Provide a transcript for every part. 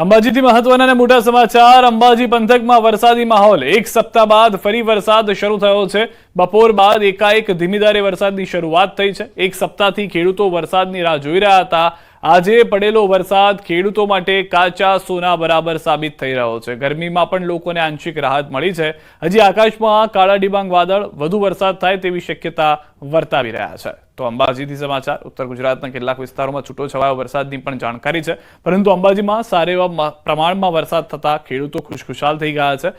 અંબાજીથી મહત્વના અને મોટા સમાચાર. અંબાજી પંથકમાં વરસાદી માહોલ. એક સપ્તાહ બાદ ફરી વરસાદ શરૂ થયો છે. બપોર બાદ એકાએક ધીમીધારે વરસાદની શરૂઆત થઈ છે. એક સપ્તાહથી ખેડૂતો વરસાદની રાહ જોઈ રહ્યા હતા. આજે પડેલો વરસાદ ખેડૂતો માટે કાચા સોના બરાબર સાબિત થઈ રહ્યો છે. ગરમીમાં પણ લોકોને આંશિક રાહત મળી છે. હજી આકાશમાં કાળા ડિબાંગ વાદળ. વધુ વરસાદ થાય તેવી શક્યતા વર્તાવી રહ્યા છે. તો અંબાજીથી સમાચાર. ઉત્તર ગુજરાતના કેટલાક વિસ્તારોમાં છૂટો છવાયો વરસાદની પણ જાણકારી છે. પરંતુ અંબાજીમાં સારા એવા પ્રમાણમાં વરસાદ થતા ખેડૂતો ખુશખુશાલ થઈ ગયા છે.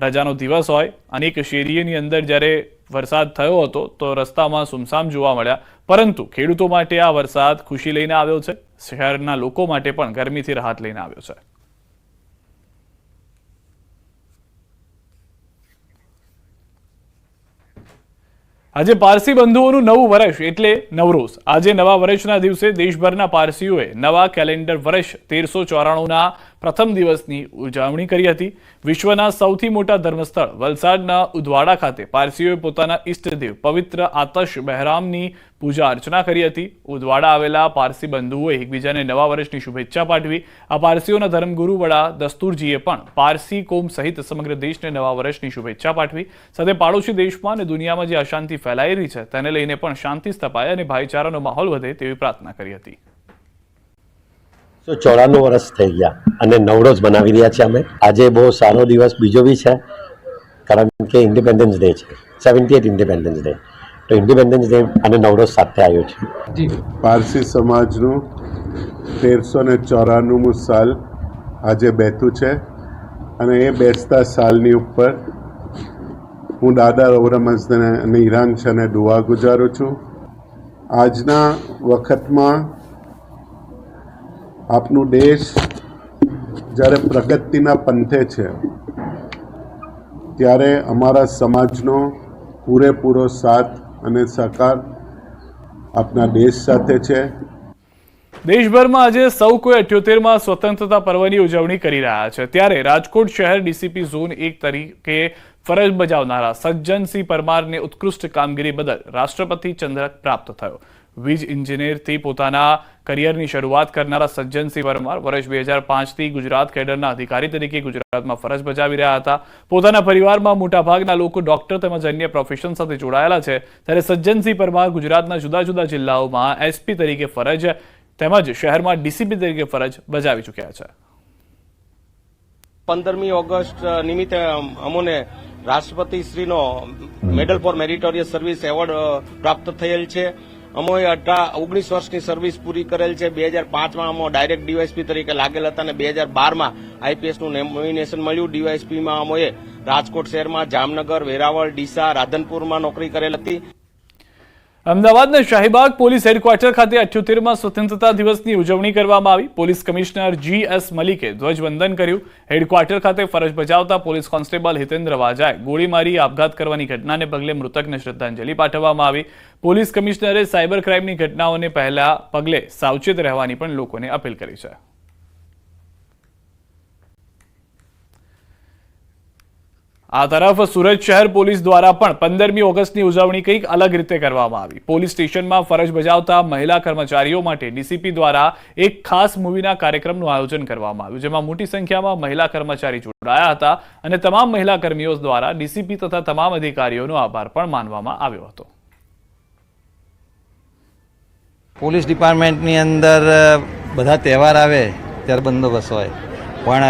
રજાનો દિવસ હોય, અનેક શેરીઓની અંદર જ્યારે વરસાદ થયો હતો, તો રસ્તામાં સુમસામ જોવા મળ્યા. પરંતુ ખેડૂતો માટે આ વરસાદ ખુશી લઈને આવ્યો છે. શહેરના લોકો માટે પણ ગરમીથી રાહત લઈને આવ્યો છે. આજે પારસી બંધુઓનું નવું વર્ષ એટલે નવરોઝ. આજે નવા વર્ષના દિવસે દેશભરના પારસીઓએ નવા કેલેન્ડર વર્ષ તેરસો ચોરાણુંના પ્રથમ દિવસની ઉજવણી કરી હતી. વિશ્વના સૌથી મોટા ધર્મસ્થળ વલસાડના ઉદવાડા ખાતે પારસીઓએ પોતાના ઈષ્ટદેવ પવિત્ર આતશ બહેરામની પૂજા અર્ચના કરી હતી. ઉદવાડા આવેલા પારસી બંધુઓએ એકબીજાને નવા વર્ષની શુભેચ્છા પાઠવી. આ પારસીઓના ધર્મગુરુ વડા દસ્તુરજીએ પણ પારસી કોમ સહિત સમગ્ર દેશને નવા વર્ષની શુભેચ્છા પાઠવી. સાથે પાડોશી દેશમાં અને દુનિયામાં જે અશાંતિ રહી છે, તેને લઈને પણ શાંતિ સ્થપાય અને ભાઈચારાનો માહોલ વધે તેવી પ્રાર્થના કરી હતી. સો ચોરાણું વર્ષ થઈ ગયા અને નવરોજ બનાવી રહ્યા છીએ અમે. આજે બહુ સારો દિવસ બીજો બી છે કારણ કે ઇન્ડિપેન્ડન્સ ડે છે સેવન્ટી એટ ઇન્ડિપેન્ડન્સ ડે તો ઇન્ડિપેન્ડન્સ ડે અને નવરોજ સાથે આવ્યો છે. પારસી સમાજનું તેરસો ને ચોરાણુંમું સાલ આજે બેઠું છે અને એ બેસતા સાલની ઉપર હું દાદા રૌરમઝને અને ઈરાન છે અને દુઆ ગુજારું છું. આજના વખતમાં આપનું દેશ જ્યારે પ્રગતિના પંથે છે, ત્યારે અમારા સમાજનો પૂરેપૂરો સાથ અને સહકાર આપના દેશ સાથે છે. દેશભરમાં આજે સૌ કોઈ અઠ્યોતેરમાં સ્વતંત્રતા પર્વની ઉજવણી કરી રહ્યા છે. ત્યારે રાજકોટ શહેર ડીસીપી ઝોન એક તરીકે ફરજ બજાવનારા સજ્જનસિંહ પરમારને ઉત્કૃષ્ટ કામગીરી બદલ રાષ્ટ્રપતિ ચંદ્રક પ્રાપ્ત થયો. વીજ ઇન્જિનિયરથી પોતાના કરિયરની શરૂઆત કરનારા સજ્જનસિંહ પરમાર વર્ષ બે હજાર પાંચથી ગુજરાત કેડરના અધિકારી તરીકે ગુજરાતમાં ફરજ બજાવી રહ્યા હતા. પોતાના પરિવારમાં મોટાભાગના લોકો ડોક્ટર તેમજ અન્ય પ્રોફેશન સાથે જોડાયેલા છે. ત્યારે સજ્જનસિંહ પરમાર ગુજરાતના જુદા જુદા જિલ્લાઓમાં એસપી તરીકે ફરજ તેમજ શહેરમાં ડીસીપી તરીકે ફરજ બજાવી ચૂક્યા છે. પંદરમી ઓગસ્ટ નિમિત્તે અમ- અમોને રાષ્ટ્રપતિ શ્રીનો medal for meritorious service award પ્રાપ્ત થયેલ છે. અમોએ અઢાર ઓગણીસ વર્ષની સર્વિસ પૂરી કરેલ છે. બે હજાર પાંચમાં અમો ડાયરેક્ટ ડીવાયસપી તરીકે લાગેલ હતા અને બે હજાર બારમાં આઈપીએસનું નોમિનેશન મળ્યું. ડીવાયસપીમાં અમોએ રાજકોટ શહેરમાં જામનગર, વેરાવળ, ડીસા, રાધનપુરમાં નોકરી કરેલ હતી. અમદાવાદના શાહીબાગ પોલીસ હેડક્વાર્ટર ખાતે અઠ્યોતેરમાં સ્વતંત્રતા દિવસની ઉજવણી કરવામાં આવી. પોલીસ કમિશનર જી એસ મલિકે ધ્વજવંદન કર્યું. હેડક્વાર્ટર ખાતે ફરજ બજાવતા પોલીસ કોન્સ્ટેબલ હિતેન્દ્ર વાજાએ ગોળી મારી આપઘાત કરવાની ઘટનાને પગલે મૃતકને શ્રદ્ધાંજલિ પાઠવવામાં આવી. પોલીસ કમિશનરે સાયબર ક્રાઇમની ઘટનાઓને પહેલા પગલે સાવચેત રહેવાની પણ લોકોને અપીલ કરી છે. આ તરફ સુરત શહેર પોલીસ દ્વારા પણ પંદરમી ઓગસ્ટની ઉજવણી કંઈક અલગ રીતે કરવામાં આવી. પોલીસ સ્ટેશનમાં ફરજ બજાવતા મહિલા કર્મચારીઓ માટે ડીસીપી દ્વારા એક ખાસ મૂવીના કાર્યક્રમનું આયોજન કરવામાં આવ્યું, જેમાં મોટી સંખ્યામાં મહિલા કર્મચારી જોડાયા હતા અને તમામ મહિલા કર્મીઓ દ્વારા ડીસીપી તથા તમામ અધિકારીઓનો આભાર પણ માનવામાં આવ્યો હતો. પોલીસ ડિપાર્ટમેન્ટની અંદર બધા તહેવાર આવે ત્યારે બંદોબસ્ત હોય. પણ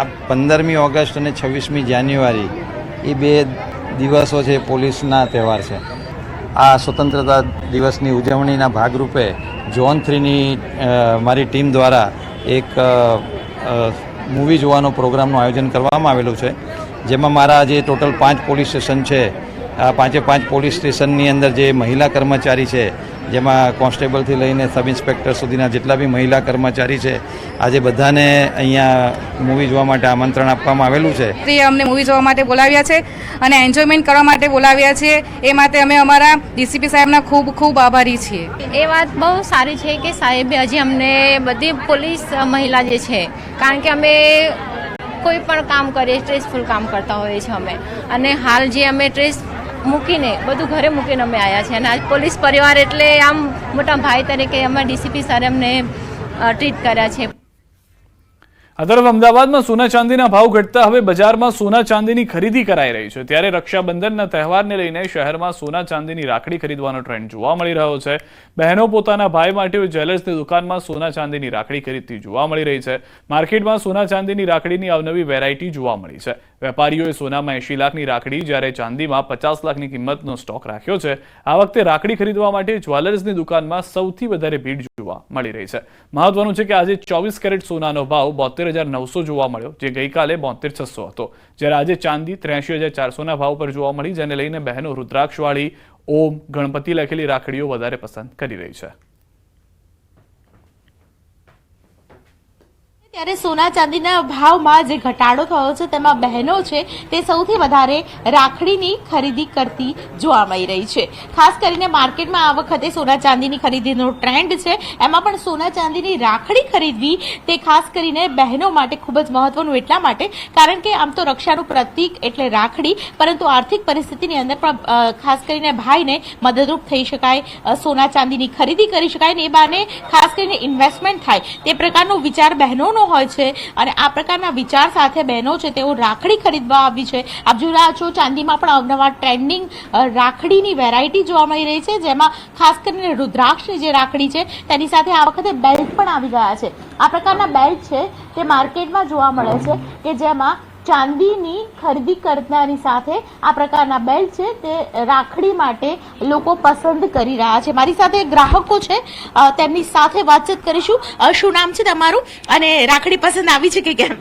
આ પંદરમી ઓગસ્ટ અને છવ્વીસમી જાન્યુઆરી એ બે દિવસો છે પોલીસના તહેવાર છે. આ સ્વતંત્રતા દિવસની ઉજવણીના ભાગરૂપે ઝોન થ્રીની મારી ટીમ દ્વારા એક મૂવી જોવાનો પ્રોગ્રામનું આયોજન કરવામાં આવેલું છે. જેમાં મારા જે ટોટલ પાંચ પોલીસ સ્ટેશન છે, આ પાંચે પાંચ પોલીસ સ્ટેશનની અંદર જે મહિલા કર્મચારી છે જેમાં કોન્સ્ટેબલથી લઈને સબ ઇન્સ્પેક્ટર સુધીના જેટલા બી મહિલા કર્મચારી છે આજે બધાને અહીંયા મૂવી જોવા માટે આમંત્રણ આપવામાં આવેલું છે. તે અમને મૂવી જોવા માટે બોલાવ્યા છે અને એન્જોયમેન્ટ કરવા માટે બોલાવ્યા છે. એ માટે અમે અમારા ડીસીપી સાહેબના ખૂબ ખૂબ આભારી છીએ. એ વાત બહુ સારી છે કે સાહેબે હજી અમને બધી પોલીસ મહિલા જે છે કારણ કે અમે કોઈ પણ કામ કરીએ સ્ટ્રેસફુલ કામ કરતા હોઈએ છીએ અમે. અને હાલ જે અમે સ્ટ્રેસ મૂકીને, બધું ઘરે મૂકીને અમે આવ્યા છીએ. અને આજ પોલીસ પરિવાર એટલે આમ મોટા ભાઈ તરીકે અમે ડીસીપી સારે અમને ટ્રીટ કર્યા છે. આ તરફ અમદાવાદમાં સોના ચાંદીના ભાવ ઘટતા હવે બજારમાં સોના ચાંદીની ખરીદી કરાઈ રહી છે. ત્યારે રક્ષાબંધનના તહેવારને લઈને શહેરમાં સોના ચાંદીની રાખડી ખરીદવાનો ટ્રેન્ડ જોવા મળી રહ્યો છે. બહેનો પોતાના ભાઈ માટે જ્વેલર્સની દુકાનમાં સોના ચાંદીની રાખડી ખરીદતી જોવા મળી રહી છે. માર્કેટમાં સોના ચાંદીની રાખડીની અવનવી વેરાયટી જોવા મળી છે. વેપારીઓએ સોનામાં એંશી લાખની રાખડી જ્યારે ચાંદીમાં પચાસ લાખની કિંમતનો સ્ટોક રાખ્યો છે, આ વખતે રાખડી ખરીદવા માટે જ્વેલર્સની દુકાનમાં સૌથી વધારે ભીડ જોવા મળી રહી છે. મહત્વનું છે કે આજે ચોવીસ કેરેટ સોનાનો ભાવ બોતેર હજાર નવસો જોવા મળ્યો, જે ગઈકાલે બોતેર છસો હતો. જ્યારે આજે ચાંદી ત્ર્યાસી હજાર ચારસોના ભાવ પર જોવા મળી, જેને લઈને બહેનો રુદ્રાક્ષવાળી, ઓમ, ગણપતિ લખેલી રાખડીઓ વધારે પસંદ કરી રહી છે. ત્યારે સોના ચાંદીના ભાવમાં જે ઘટાડો થયો છે, તેમાં બહેનો છે, તે સૌથી વધારે રાખડીની ખરીદી કરતી જોવા મળી રહી છે. ખાસ કરીને માર્કેટમાં આ વખતે સોના ચાંદીની ખરીદીનો ટ્રેન્ડ છે. એમાં પણ સોના ચાંદીની રાખડી ખરીદવી તે ખાસ કરીને બહેનો માટે ખૂબ જ મહત્વનું એટલા માટે કારણ કે આમ તો રક્ષાનું પ્રતીક એટલે રાખડી, પરંતુ આર્થિક પરિસ્થિતિની અંદર પણ ખાસ કરીને ભાઈને મદદરૂપ થઈ શકાય સોના ચાંદીની ખરીદી કરી શકાય ને એ બાને ખાસ કરીને ઇન્વેસ્ટમેન્ટ થાય. તે પ્રકારનો વિચાર બહેનોનો હોય છે અને આ પ્રકારના વિચાર સાથે બહેનો છે, તેઓ રાખડી ખરીદવા આવી છે. આપ જોઈ રહ્યા છો, ચાંદીમાં પણ અવનવા ટ્રેન્ડિંગ રાખડીની વેરાયટી જોવા મળી રહી છે, જેમાં ખાસ કરીને રુદ્રાક્ષની જે રાખડી છે, તેની સાથે આ વખતે બેલ્ટ પણ આવી ગયા છે. આ પ્રકારના બેલ્ટ છે, તે માર્કેટમાં જોવા મળે છે કે જેમાં ચાંદીની ખરીદી કરનારની સાથે આ પ્રકારના બેલ્ટ છે તે રાખડી માટે લોકો પસંદ કરી રહ્યા છે. મારી સાથે ગ્રાહકો છે. તેમની સાથે વાતચીત કરીશું. શું નામ છે તમારું? અને રાખડી પસંદ આવી છે કે કેમ?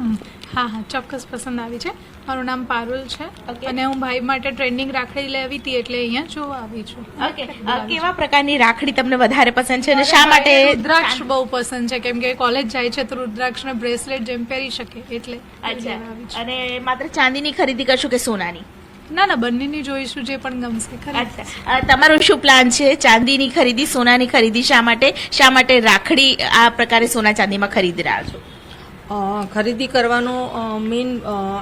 હા હા ચોક્કસ પસંદ આવી છે. મારું નામ પારુલ છે. અને હું ભાઈ માટે ટ્રેન્ડિંગ રાખડી લેવી હતી એટલે અહીંયા જોવા આવી છું. ઓકે કેવા પ્રકારની રાખડી તમને વધારે પસંદ છે અને શા માટે? રુદ્રાક્ષ બહુ પસંદ છે કેમ કે કોલેજ જાય છે તો રુદ્રાક્ષ ને બ્રેસલેટ જેમ પહેરી શકે એટલે અચ્છા. અને માત્ર ચાંદીની ખરીદી કરશું કે સોનાની? ના ના બંનેની જોઈશું જે પણ ગમશે ખરી. તમારું શું પ્લાન છે? ચાંદીની ખરીદી સોનાની ખરીદી શા માટે? શા માટે રાખડી આ પ્રકારે સોના ચાંદીમાં ખરીદી રહ્યા છો? ખરીદી કરવાનો મેઇન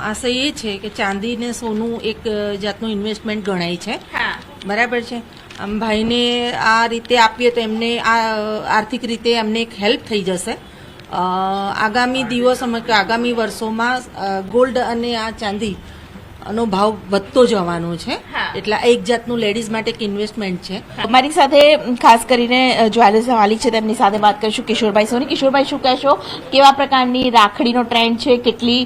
આશય એ છે કે ચાંદી ને સોનું એક જાતનું ઇન્વેસ્ટમેન્ટ ગણાય છે. બરાબર છે? આમ ભાઈને આ રીતે આપીએ તો એમને આ આર્થિક રીતે એમને એક હેલ્પ થઈ જશે. આગામી દિવસ કે આગામી વર્ષોમાં ગોલ્ડ અને આ ચાંદી નો ભાવ વધતો જવાનો છે. એટલે એક જાતનું લેડીઝ માટે એક ઇન્વેસ્ટમેન્ટ છે. મારી સાથે ખાસ કરીને જ્વેલર્સ માલિક છે તેમની સાથે વાત કરીશું કિશોરભાઈ સોની. કિશોરભાઈ શું કહેશો? કેવા પ્રકારની રાખડીનો ટ્રેન્ડ છે? કેટલી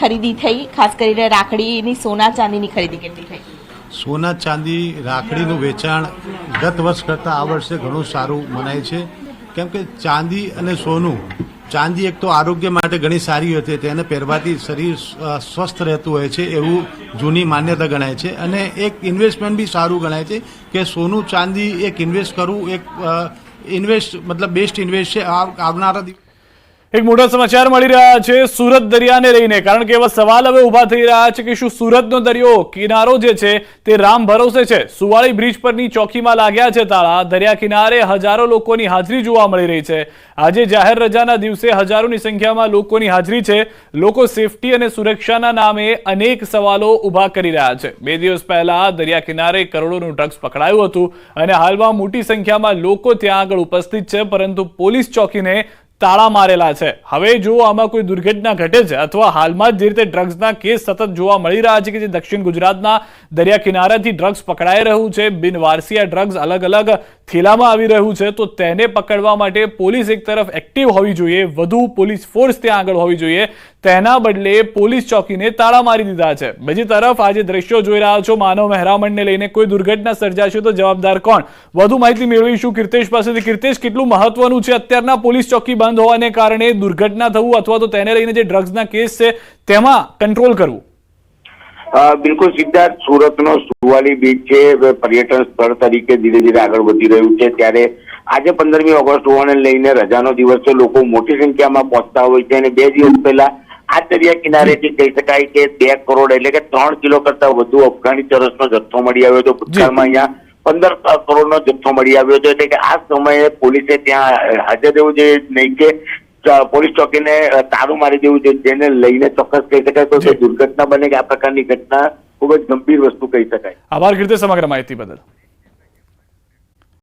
ખરીદી થઈ? ખાસ કરીને રાખડીની સોના ચાંદીની ખરીદી કેટલી થઈ? સોના ચાંદી રાખડીનું વેચાણ ગત વર્ષ કરતાં આ વર્ષે ઘણું સારું મનાય છે. કેમ કે ચાંદી અને સોનું, ચાંદી એક તો આરોગ્ય માટે ઘણી સારી હોય છે તેને પહેરવાથી શરીર સ્વસ્થ રહેતું હોય છે એવું જૂની માન્યતા ગણાય છે. અને એક ઇન્વેસ્ટમેન્ટ બી સારું ગણાય છે કે સોનું, ચાંદી એક ઇન્વેસ્ટ કરવું એક ઇન્વેસ્ટ, મતલબ બેસ્ટ ઇન્વેસ્ટ છે આવનારા દિવસ એક મોટા સમાચાર મળી રહ્યા છે સુરત દરિયાને લઈને. કારણ કે એવા સવાલ હવે ઊભા થઈ રહ્યા છે કે શું સુરતનો દરિયો કિનારો જે છે તે રામ ભરોસે છે? સુવાળી બ્રિજ પરની ચોકીમાં લાગ્યા છે તાળા. દરિયા કિનારે હજારો લોકોની હાજરી જોવા મળી રહી છે. આજે જાહેર રજાના દિવસે હજારોની સંખ્યામાં લોકોની હાજરી છે. લોકો સેફટી અને સુરક્ષાના નામે અનેક સવાલો ઊભા કરી રહ્યા છે. બે દિવસ પહેલા દરિયા કિનારે કરોડોનું ડ્રગ્સ પકડાયું હતું અને હાલમાં મોટી સંખ્યામાં લોકો ત્યાં આગળ ઉપસ્થિત છે. પરંતુ પોલીસ ચોકીને તાળા મારેલા છે. હવે જો આમાં કોઈ દુર્ઘટના ઘટે છે અથવા હાલમાં જ રીતે ડ્રગ્સના કેસ સતત જોવા મળી રહ્યા છે કે જે દક્ષિણ ગુજરાતના દરિયા કિનારાથી ડ્રગ્સ પકડાઈ રહ્યું છે. બિનવારસીયા ડ્રગ્સ અલગ અલગ થેલામાં આવી રહ્યું છે. તો તેને પકડવા માટે પોલીસ એક તરફ એક્ટિવ હોવી જોઈએ. વધુ પોલીસ ફોર્સ ત્યાં આગળ હોવી જોઈએ. તેના બદલે પોલીસ ચોકીને તાળા મારી દીધા છે. બીજી તરફ આજે દ્રશ્યો જોઈ રહ્યા છો માનવ મહેરામણને લઈને કોઈ દુર્ઘટના સર્જાશે તો જવાબદાર કોણ? વધુ માહિતી મેળવીશું કીર્તેશ પાસેથી. કીર્તેશ, કેટલું મહત્વનું છે? અત્યારના પોલીસ ચોકી બંધ હોવાને કારણે દુર્ઘટના થવું અથવા તો તેને લઈને જે ડ્રગ્સના કેસ છે તેમાં કંટ્રોલ કરવું. બિલકુલ સિદ્ધાર્થ સુરતનો સુવાલી બીચ છે પર્યટન સ્થળ તરીકે ધીરે ધીરે આગળ વધી રહ્યું છે. ત્યારે આજે પંદરમી ઓગસ્ટ હોવાને લઈને રજાનો દિવસ છે. લોકો મોટી સંખ્યામાં પહોંચતા હોય છે અને બે દિવસ પહેલા આ દરિયા કિનારેથી કહી શકાય કે બે કરોડ એટલે કે ત્રણ કિલો કરતા વધુ અફઘાની ચરસનો જથ્થો મળી આવ્યો હતો. ભૂતકાળમાં અહીંયા પંદર કરોડનો જથ્થો મળી આવ્યો હતો એટલે કે આ સમયે પોલીસે ત્યાં હાજર રહેવું જોઈએ નહીં કે પોલીસ ચોકીને તારું મારી દેવું જોઈએ જેને લઈને ચોક્કસ કહી શકાય તો દુર્ઘટના બને કે આ પ્રકારની ઘટના ખૂબ જ ગંભીર વસ્તુ કહી શકાય. આભાર કીર્તેશ સમગ્ર માહિતી બદલ.